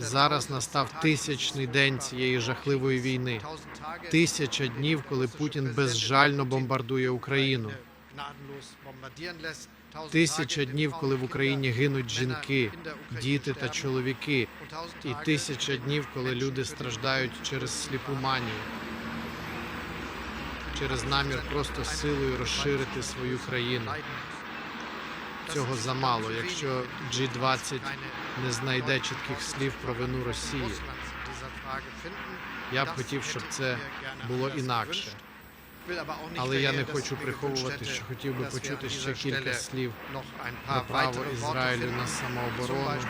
Зараз настав тисячний день цієї жахливої війни. Тисяча днів, коли Путін безжально бомбардує Україну. Тисяча днів, коли в Україні гинуть жінки, діти та чоловіки. І тисяча днів, коли люди страждають через сліпу манію, через намір просто силою розширити свою країну. Цього замало, якщо G20 не знайде чітких слів про вину Росії. Я б хотів, щоб це було інакше. Але я не хочу приховувати, що хотів би почути ще кілька слів про право Ізраїлю на самооборону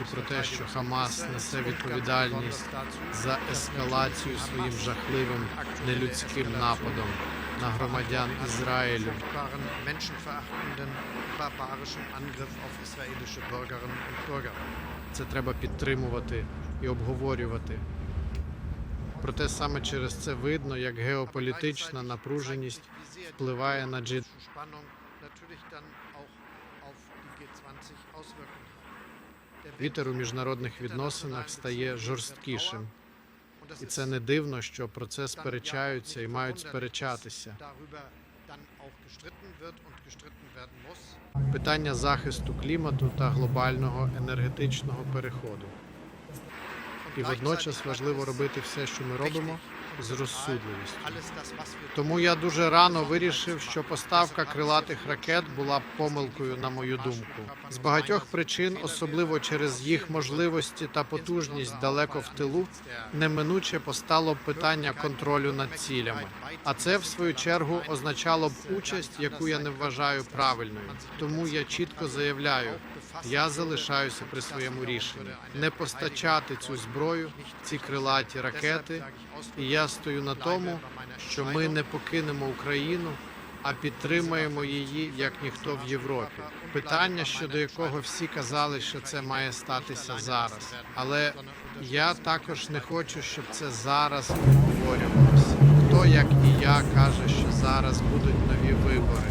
і про те, що Хамас несе відповідальність за ескалацію своїм жахливим нелюдським нападом на громадян Ізраїлю. Це треба підтримувати і обговорювати. Проте саме через це видно, як геополітична напруженість впливає на G20. Spannung natürlich dann auch auf die G20 Auswirkungen hat. Der Вітер у міжнародних відносинах стає жорсткішим, і це не дивно, що про це сперечаються і мають сперечатися. Питання захисту клімату та глобального енергетичного переходу. І водночас важливо робити все, що ми робимо, з розсудливістю. Тому я дуже рано вирішив, що поставка крилатих ракет була помилкою, на мою думку. З багатьох причин, особливо через їх можливості та потужність далеко в тилу, неминуче постало питання контролю над цілями. А це, в свою чергу, означало б участь, яку я не вважаю правильною. Тому я чітко заявляю, я залишаюся при своєму рішенні не постачати цю зброю, ці крилаті ракети. І я стою на тому, що ми не покинемо Україну, а підтримаємо її як ніхто в Європі. Питання, щодо якого всі казали, що це має статися зараз. Але я також не хочу, щоб це зараз обговорювалося. Хто, як і я, каже, що зараз будуть нові вибори.